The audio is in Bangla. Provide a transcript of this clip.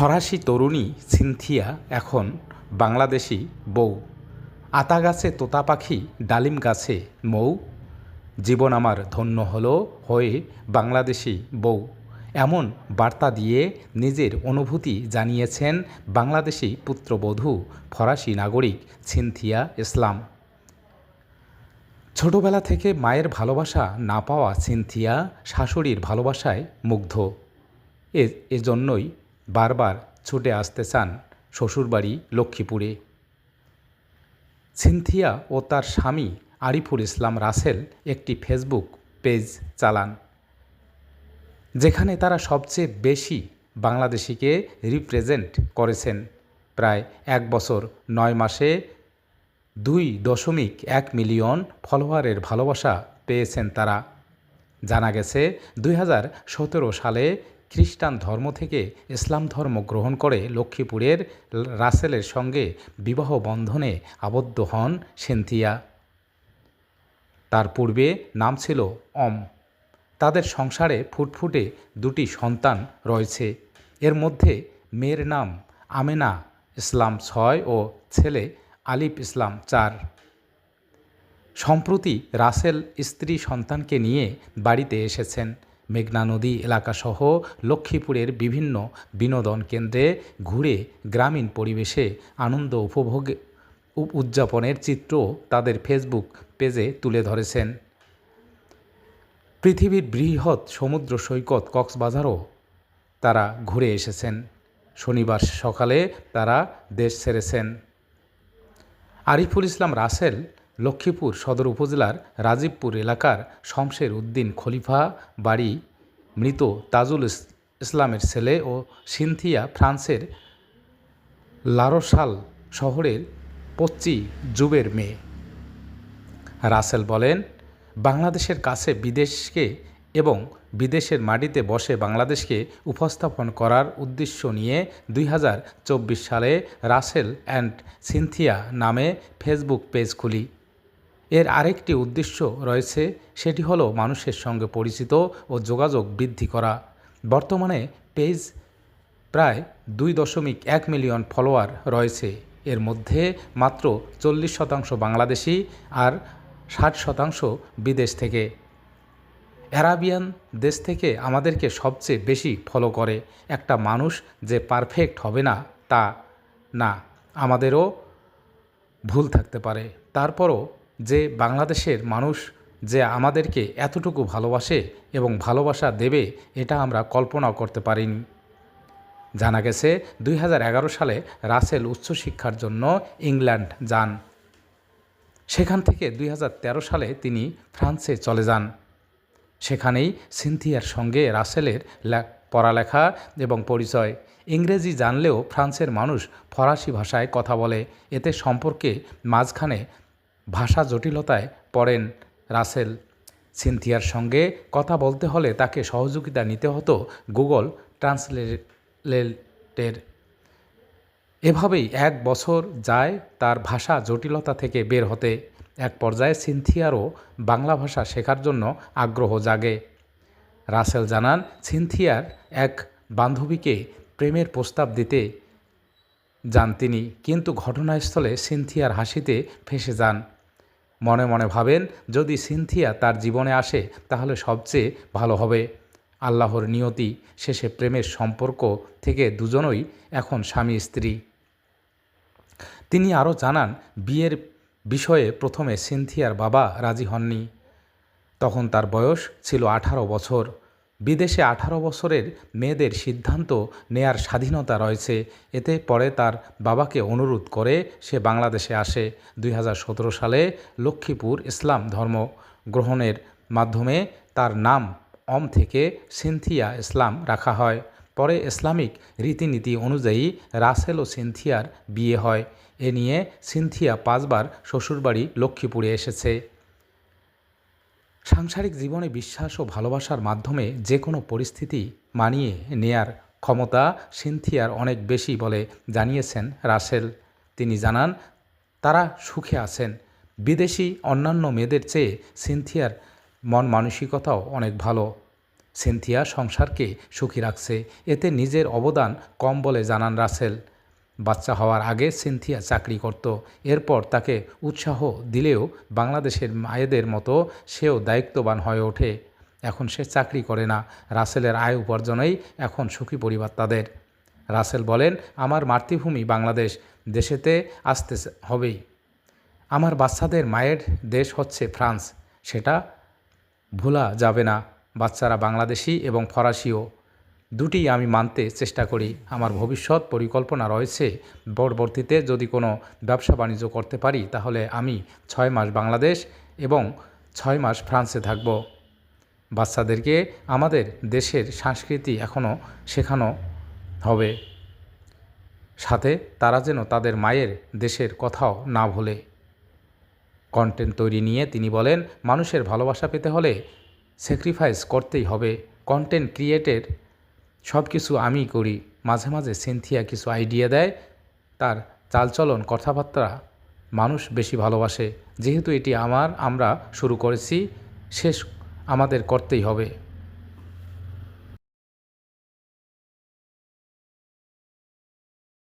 ফরাসি তরুণী সিনথিয়া এখন বাংলাদেশি বউ। আতা গাছে তোতা পাখি, ডালিম গাছে মৌ। জীবন আমার ধন্য হলো হয়ে বাংলাদেশি বউ। এমন বার্তা দিয়ে নিজের অনুভূতি জানিয়েছেন বাংলাদেশি পুত্রবধূ, ফরাসি নাগরিক সিনথিয়া ইসলাম। ছোটবেলা থেকে মায়ের ভালোবাসা না পাওয়া সিনথিয়া শাশুড়ির ভালোবাসায় মুগ্ধ। এ, এজন্যই বারবার ছুটে আসতে চান শ্বশুরবাড়ি, লক্ষ্মীপুরে। সিনথিয়া ও তার স্বামী আরিফুল ইসলাম রাসেল একটি ফেসবুক পেজ চালান, যেখানে তারা সবচেয়ে বেশি বাংলাদেশিকে রিপ্রেজেন্ট করেছেন। প্রায় এক বছর, নয় মাসে দুই দশমিক এক মিলিয়ন ফলোয়ারের ভালোবাসা পেয়েছেন তারা। জানা গেছে, দুই হাজার সতেরো সালে খ্রিস্টান ধর্ম থেকে ইসলাম ধর্ম গ্রহণ করে লক্ষ্মীপুরের রাসেলের সঙ্গে বিবাহ বন্ধনে আবদ্ধ হন সেন্থিয়া তার পূর্বে নাম ছিল অম। তাদের সংসারে ফুটফুটে দুটি সন্তান রয়েছে। এর মধ্যে মেয়ের নাম আমেনা ইসলাম ছয় ও ছেলে আলিফ ইসলাম চার। সম্প্রতি রাসেল স্ত্রী সন্তানকে নিয়ে বাড়িতে এসেছেন। মেঘনা নদী এলাকাসহ লক্ষ্মীপুরের বিভিন্ন বিনোদন কেন্দ্রে ঘুরে গ্রামীণ পরিবেশে আনন্দ উপভোগ উদযাপনের চিত্র তাদের ফেসবুক পেজে তুলে ধরেছেন। পৃথিবীর বৃহৎ সমুদ্র সৈকত কক্সবাজারও তারা ঘুরে এসেছেন। শনিবার সকালে তারা দেশ ছেড়েছেন। আরিফুল ইসলাম রাসেল লক্ষ্মীপুর সদর উপজেলার রাজীবপুর এলাকার শমশের উদ্দিন খলিফা বাড়ি মৃত তাজুল ইসলামের ছেলে ও সিনথিয়া ফ্রান্সের লারোসাল শহরের পচ্চি জুবের মেয়ে। রাসেল বলেন, বাংলাদেশের কাছে বিদেশকে এবং বিদেশের মাটিতে বসে বাংলাদেশকে উপস্থাপন করার উদ্দেশ্য নিয়ে দুই হাজার চব্বিশ সালে রাসেল অ্যান্ড সিনথিয়া নামে ফেসবুক পেজ খুলি। এর আরেকটি উদ্দেশ্য রয়েছে, সেটি হলো মানুষের সঙ্গে পরিচিত ও যোগাযোগ বৃদ্ধি করা। বর্তমানে পেজ প্রায় দুই দশমিক এক মিলিয়ন ফলোয়ার রয়েছে। এর মধ্যে মাত্র চল্লিশ শতাংশ বাংলাদেশি আর ষাট শতাংশ বিদেশ থেকে। অ্যারাবিয়ান দেশ থেকে আমাদেরকে সবচেয়ে বেশি ফলো করে। একটা মানুষ যে পারফেক্ট হবে না, তা না, আমাদেরও ভুল থাকতে পারে। তারপরও যে বাংলাদেশের মানুষ যে আমাদেরকে এতটুকু ভালোবাসে এবং ভালোবাসা দেবে, এটা আমরা কল্পনাও করতে পারিনি। জানা গেছে, দুই হাজার এগারো সালে রাসেল উচ্চশিক্ষার জন্য ইংল্যান্ড যান। সেখান থেকে দুই হাজার তেরো সালে তিনি ফ্রান্সে চলে যান। সেখানেই সিনথিয়ার সঙ্গে রাসেলের পড়ালেখা এবং পরিচয়। ইংরেজি জানলেও ফ্রান্সের মানুষ ফরাসি ভাষায় কথা বলে। এতে সম্পর্কে মাঝখানে ভাষা জটিলতায় পড়েন রাসেল। সিনথিয়ার সঙ্গে কথা বলতে হলে তাকে সহযোগিতা নিতে হতো গুগল ট্রান্সলেটের। এভাবেই এক বছর যায় তার ভাষা জটিলতা থেকে বের হতে। এক পর্যায়ে সিনথিয়ারও বাংলা ভাষা শেখার জন্য আগ্রহ জাগে। রাসেল জানান, সিনথিয়ার এক বান্ধবীকে প্রেমের প্রস্তাব দিতে যান তিনি, কিন্তু ঘটনাস্থলে সিনথিয়ার হাসিতে ফেসে যান। মনে মনে ভাবেন, যদি সিনথিয়া তার জীবনে আসে, তাহলে সবচেয়ে ভালো হবে। আল্লাহর নিয়তি, শেষে প্রেমের সম্পর্ক থেকে দুজনই এখন স্বামী, স্ত্রী। তিনি আরও জানান, বিয়ের বিষয়ে প্রথমে সিনথিয়ার বাবা রাজি হননি। তখন তার বয়স ছিল আঠারো বছর। বিদেশে আঠারো বছরের মেয়েদের সিদ্ধান্ত নেয়ার স্বাধীনতা রয়েছে। এতে পরে তার বাবাকে অনুরোধ করে সে বাংলাদেশে আসে। দুই হাজার সতেরো সালে লক্ষ্মীপুর ইসলাম ধর্ম গ্রহণের মাধ্যমে তার নাম অম থেকে সিনথিয়া ইসলাম রাখা হয়। পরে ইসলামিক রীতিনীতি অনুযায়ী রাসেল ও সিনথিয়ার বিয়ে হয়। এ নিয়ে সিনথিয়া পাঁচবার শ্বশুরবাড়ি লক্ষ্মীপুরে এসেছে। সাংসারিক জীবনে বিশ্বাস ও ভালোবাসার মাধ্যমে যে কোনো পরিস্থিতি মানিয়ে নেয়ার ক্ষমতা সিনথিয়ার অনেক বেশি বলে জানিয়েছেন রাসেল। তিনি জানান, তারা সুখে আছেন। বিদেশি অন্যান্য মেয়েদের চেয়ে সিনথিয়ার মন মানসিকতাও অনেক ভালো। সিনথিয়া সংসারকে সুখী রাখছে। এতে নিজের অবদান কম বলে জানান রাসেল। বাচ্চা হওয়ার আগে সিনথিয়া চাকরি করত। এরপর তাকে উৎসাহ দিলেও বাংলাদেশের মায়েদের মতো সেও দায়িত্ববান হয়ে ওঠে। এখন সে চাকরি করে না। রাসেলের আয় উপার্জনেই এখন সুখী পরিবার তাদের। রাসেল বলেন, আমার মাতৃভূমি বাংলাদেশ। দেশেতে আসতে হবেই। আমার বাচ্চাদের মায়ের দেশ হচ্ছে ফ্রান্স। সেটা ভোলা যাবে না। বাচ্চারা বাংলাদেশি এবং ফরাসিও। দুটি আমি মানতে চেষ্টা করি। আমার ভবিষ্যৎ পরিকল্পনা রয়েছে। পরবর্তীতে যদি কোনো ব্যবসা বাণিজ্য করতে পারি, তাহলে আমি ছয় মাস বাংলাদেশ এবং ছয় মাস ফ্রান্সে থাকব। বাচ্চাদেরকে আমাদের দেশের সংস্কৃতি এখনও শেখানো হবে। সাথে তারা যেন তাদের মায়ের দেশের কথাও না ভোলে। কন্টেন্ট তৈরি নিয়ে তিনি বলেন, মানুষের ভালোবাসা পেতে হলে স্যাক্রিফাইস করতেই হবে। কন্টেন্ট ক্রিয়েটের সব কিছু আমি করি। মাঝে মাঝে সিনথিয়া কিছু আইডিয়া দেয়, তার চালচলন কথাবার্তা মানুষ বেশি ভালোবাসে। যেহেতু এটি আমার, আমরা শুরু করেছি, শেষ আমাদের করতেই হবে।